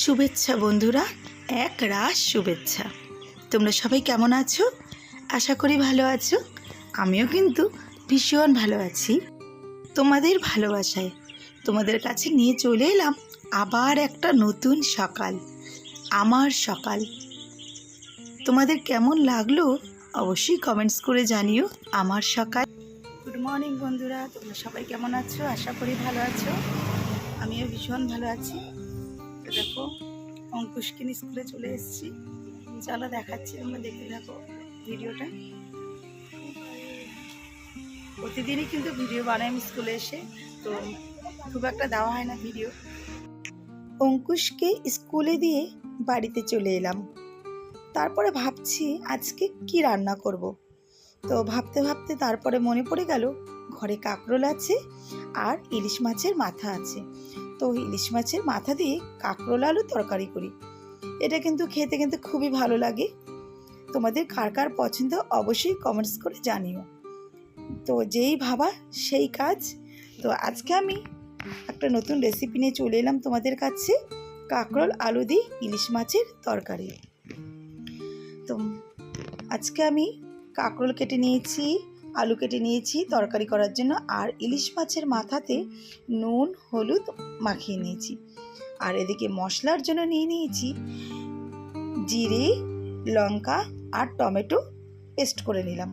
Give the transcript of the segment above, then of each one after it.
শুভেচ্ছা বন্ধুরা, এক রাস শুভেচ্ছা। তোমরা সবাই কেমন আছো? আশা করি ভালো আছো। আমিও কিন্তু ভীষণ ভালো আছি। তোমাদের ভালোবাসায় তোমাদের কাছে নিয়ে চলে এলাম আবার একটা নতুন সকাল, আমার সকাল। তোমাদের কেমন লাগল অবশ্যই কমেন্টস করে জানিও আমার সকাল। গুড মর্নিং বন্ধুরা, তোমরা সবাই কেমন আছো? আশা করি ভালো আছো। আমিও ভীষণ ভালো আছি। দেখো, অঙ্কুশকে নিয়ে স্কুলে চলে এসেছি। চলো দেখাচ্ছি তোমরা দেখতে থাকো ভিডিওটা। প্রতিদিনই কিন্তু ভিডিও বানাই আমি স্কুলে এসে, তো খুব একটা দেওয়া হয় না ভিডিও। অঙ্কুশকে স্কুলে দিয়ে বাড়িতে চলে এলাম। তারপরে ভাবছি আজকে কি রান্না করব। তো ভাবতে ভাবতে তারপরে মনে পড়ে গেল, ঘরে কাঁকরোল আছে আর ইলিশ মাছের মাথা আছে। তো ইলিশ মাছের মাথা দিয়ে কাঁকরোল আলু তরকারি করি। এটা কিন্তু খেতে কিন্তু খুবই ভালো লাগে। তোমাদের কার কার পছন্দ অবশ্যই কমেন্টস করে জানিও। তো যেই ভাবা সেই কাজ। তো আজকে আমি একটা নতুন রেসিপি নিয়ে চলে এলাম তোমাদের কাছে। কাঁকরোল আলু দিয়ে ইলিশ মাছের তরকারি। তো আজকে আমি কাঁকরোল কেটে নিয়েছি। আলু কেটে নিয়েছি তরকারি করার জন্য, আর ইলিশ মাছের মাথাতে নুন, হলুদ মাখিয়ে নিয়েছি। আর এদিকে মশলার জন্য নিয়ে নিয়েছি জিরে, লঙ্কা আর টমেটো পেস্ট করে নিলাম।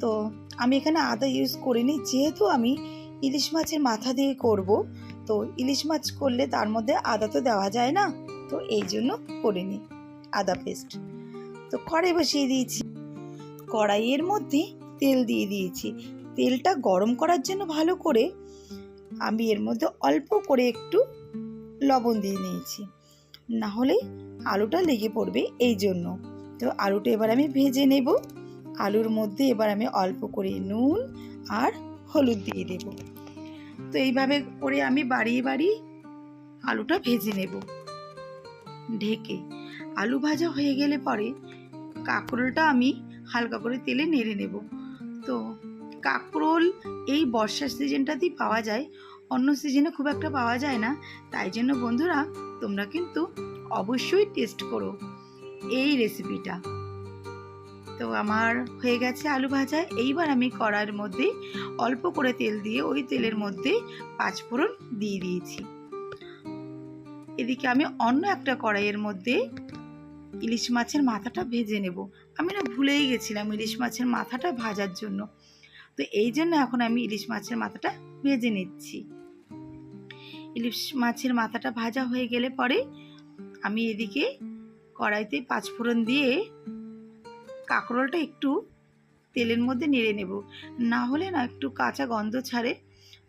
তো আমি এখানে আদা ইউজ করিনি, যেহেতু আমি ইলিশ মাছের মাথা দিয়ে করব, তো ইলিশ মাছ করলে তার মধ্যে আদা তো দেওয়া যায় না, তো এই জন্য করিনি, আদা পেস্ট। তো কড়াই বসিয়ে দিয়েছি। কড়াইয়ের মধ্যে তেল দিয়ে দিয়েছি। তেলটা গরম করার জন্য ভালো করে আমি এর মধ্যে অল্প করে একটু লবণ দিয়ে নিয়েছি। না হলে আলুটা লেগে পড়বে এই জন্য। তো আলুটা এবার আমি ভেজে নেব। আলুর মধ্যে এবার আমি অল্প করে নুন আর হলুদ দিয়ে দেব। তো এইভাবে করে আমি বাড়িয়ে বাড়িয়ে আলুটা ভেজে নেব। ঢেকে। আলু ভাজা হয়ে গেলে পরে কাঁকরোলটা আমি হালকা করে তেলে নেড়ে নেব। তো কাঁকরোল এই বর্ষার সিজনটাতেই পাওয়া যায়। অন্য সিজনে খুব একটা পাওয়া যায় না। তাই জন্য বন্ধুরা, তোমরা কিন্তু অবশ্যই টেস্ট করো এই রেসিপিটা তো আমার হয়ে গেছে আলু ভাজা। এইবার আমি কড়াইয়ের মধ্যে অল্প করে তেল দিয়ে ওই তেলের মধ্যে পাঁচফোড়ন দিয়ে দিয়েছি। এদিকে আমি অন্য একটা কড়াইয়ের মধ্যে ইলিশ মাছের মাথাটা ভেজে নেব। আমি না ভুলেই গেছিলাম ইলিশ মাছের মাথাটা ভাজার জন্য। তো এই জন্য এখন আমি ইলিশ মাছের মাথাটা ভেজে নিচ্ছি। ইলিশ মাছের মাথাটা ভাজা হয়ে গেলে পরে আমি এদিকে কড়াইতে পাঁচফোড়ন দিয়ে কাঁকরোলটা একটু তেলের মধ্যে নেড়ে নেব। না হলে না একটু কাঁচা গন্ধ ছাড়ে।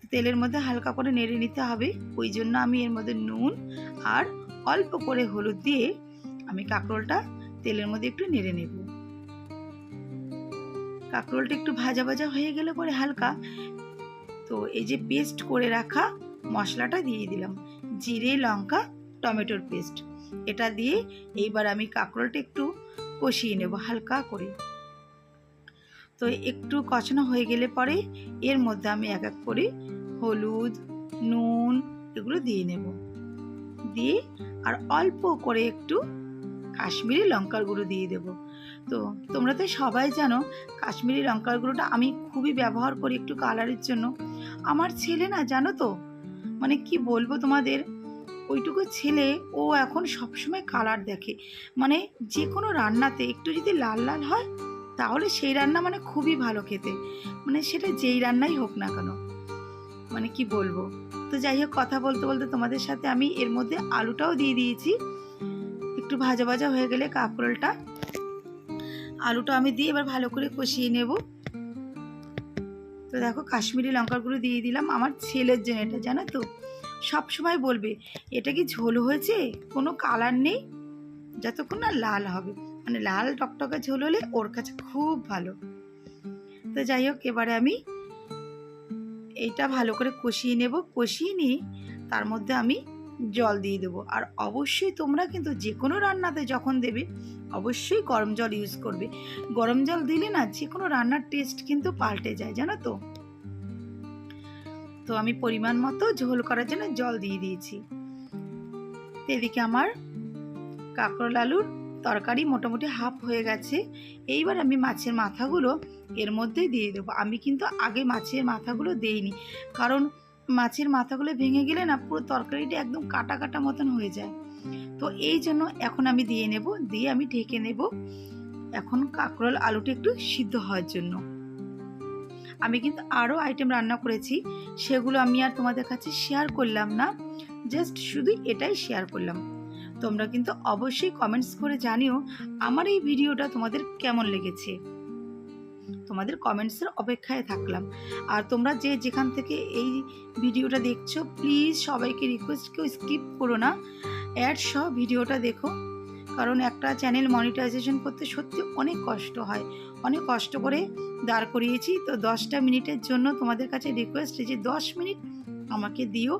তেলের মধ্যে হালকা করে নেড়ে নিতে হবে। ওই জন্য আমি এর মধ্যে নুন আর অল্প করে হলুদ দিয়ে আমি কাঁকরোলটা তেলের মধ্যে একটু নেড়ে নেব। কাঁকরোলটা একটু ভাজা ভাজা হয়ে গেলে পরে হালকা। তো এই যে পেস্ট করে রাখা মশলাটা দিয়ে দিলাম। জিরে, লঙ্কা, টমেটোর পেস্ট এটা দিয়ে এইবার আমি কাঁকরোলটা একটু কষিয়ে নেব হালকা করে। তো একটু কষানো হয়ে গেলে পরে এর মধ্যে আমি এক এক করে হলুদ, নুন এগুলো দিয়ে নেব। দিয়ে আর অল্প করে একটু কাশ্মীরি লঙ্কার গুঁড়ো দিয়ে দেব। তো তোমরা তো সবাই জানো, কাশ্মীরি লঙ্কার গুঁড়োটা আমি খুবই ব্যবহার করি একটু কালারের জন্য। আমার ছেলে না, জানো তো? মানে কি বলব তোমাদের? ওইটুকু ছেলে, ও এখন সবসময় কালার দেখে। মানে যে কোনো রান্নাতে একটু যদি লাল লাল হয়, তাহলে সেই রান্না মানে খুবই ভালো খেতে। মানে সেটা যেই রান্নাই হোক না কেন। মানে কি বলব? তো যাই হোক, কথা বলতে বলতে তোমাদের সাথে আমি এর মধ্যে আলুটাও দিয়ে দিয়েছি। একটু ভাজা ভাজা হয়ে গেলে কাঁকরোলটা। আলুটা আমি দিয়ে এবার ভালো করে কষিয়ে নেব। তো দেখো কাশ্মীরি লঙ্কার গুঁড়ো দিয়ে দিলাম। আমার ছেলের জন্য এটা, জানো তো? সব সময় বলবে, এটা কি ঝোল হয়েছে? কোনো কালার নেই? যতক্ষণ না লাল হবে। মানে লাল টকটকে ঝোল হলে ওর কাছে খুব ভালো। তো যাই হোক, এবারে আমি এইটা ভালো করে কষিয়ে নেব। কষিয়ে নিয়ে তার মধ্যে আমি জল দিয়ে দেবো। আর অবশ্যই তোমরা কিন্তু যে কোনো রান্নাতে যখন দেবে, অবশ্যই গরম জল ইউজ করবে। গরম জল দিলে না যে কোনো রান্নার টেস্ট কিন্তু পাল্টে যায়, জানো তো? তো আমি পরিমাণ মতো ঝোল করার জন্য জল দিয়ে দিয়েছি। এদিকে আমার কাঁকরোল আলুর তরকারি মোটামুটি হাফ হয়ে গেছে। এইবার আমি মাছের মাথাগুলো এর মধ্যেই দিয়ে দেবো। আমি কিন্তু আগে মাছের মাথাগুলো দেইনি। কারণ মাছের মাথাগুলো ভেঙে গেলে না পুরো তরকারিটা একদম কাটা কাটা মতন হয়ে যায়। তো এই জন্য এখন আমি দিয়ে নেব দিয়ে আমি ঢেকে নেব। এখন কাঁকরোল আলুটা একটু সিদ্ধ হওয়ার জন্য। আমি কিন্তু আরও আইটেম রান্না করেছি সেগুলো আমি আর তোমাদের কাছে শেয়ার করলাম না। জাস্ট শুধু এটাই শেয়ার করলাম। তোমরা কিন্তু অবশ্যই কমেন্টস করে জানিও আমার এই ভিডিওটা তোমাদের কেমন লেগেছে। তোমাদের কমেন্টসের অপেক্ষায় থাকলাম। আর তোমরা যে যেখান থেকে এই ভিডিওটা দেখছ প্লিজ সবাইকে রিকোয়েস্ট কেউ স্কিপ করো না। অ্যাড সহ ভিডিওটা দেখো। কারণ একটা চ্যানেল মনিটাইজেশন করতে সত্যি অনেক কষ্ট হয়। অনেক কষ্ট করে দাঁড় করিয়েছি। তো দশটা মিনিটের জন্য তোমাদের কাছে রিকোয়েস্ট যে দশ মিনিট আমাকে দিও।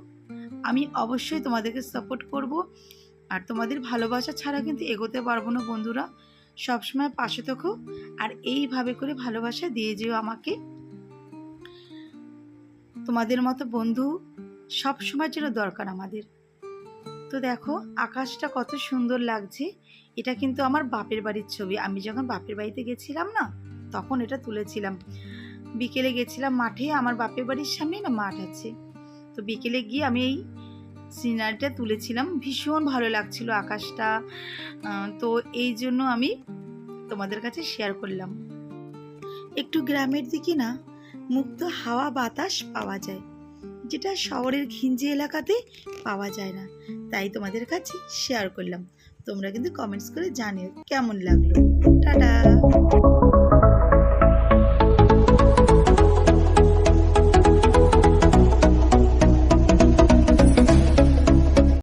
আমি অবশ্যই তোমাদেরকে সাপোর্ট করব। আর তোমাদের ভালোবাসা ছাড়া কিন্তু এগোতে পারব না বন্ধুরা। সবসময় পাশে থেকো আর এইভাবে করে ভালোবাসা দিয়ে যেও আমাকে। তোমাদের মতো বন্ধু সব সময়ের জন্য দরকার আমাদের। তো দেখো, আকাশটা কত সুন্দর লাগছে। এটা কিন্তু আমার বাপের বাড়ির ছবি। আমি যখন বাপের বাড়িতে গেছিলাম না, তখন এটা তুলেছিলাম। বিকেলে গেছিলাম মাঠে, আমার বাপের বাড়ির সামনেই না মাঠ আছে। তো বিকেলে গিয়ে আমি এই সিনারিটা তুলেছিলাম। ভীষণ ভালো লাগছিল আকাশটা। তো এই জন্য আমি তোমাদের কাছে শেয়ার করলাম। একটু গ্রামের দিকে না, মুক্ত হাওয়া বাতাস পাওয়া যায়, যেটা শহরের ঘিঞ্জি এলাকাতে পাওয়া যায় না। তাই তোমাদের কাছে শেয়ার করলাম। তোমরা কিন্তু কমেন্টস করে জানিও কেমন লাগল। টাটা!